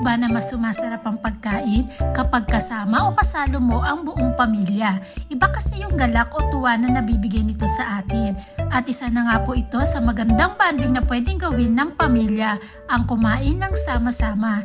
ba na mas sumasarap ang pagkain kapag kasama o kasalo mo ang buong pamilya? Iba kasi yung galak o tuwa na nabibigay nito sa atin. At isa na nga po ito sa magandang banding na pwedeng gawin ng pamilya, ang kumain ng sama-sama.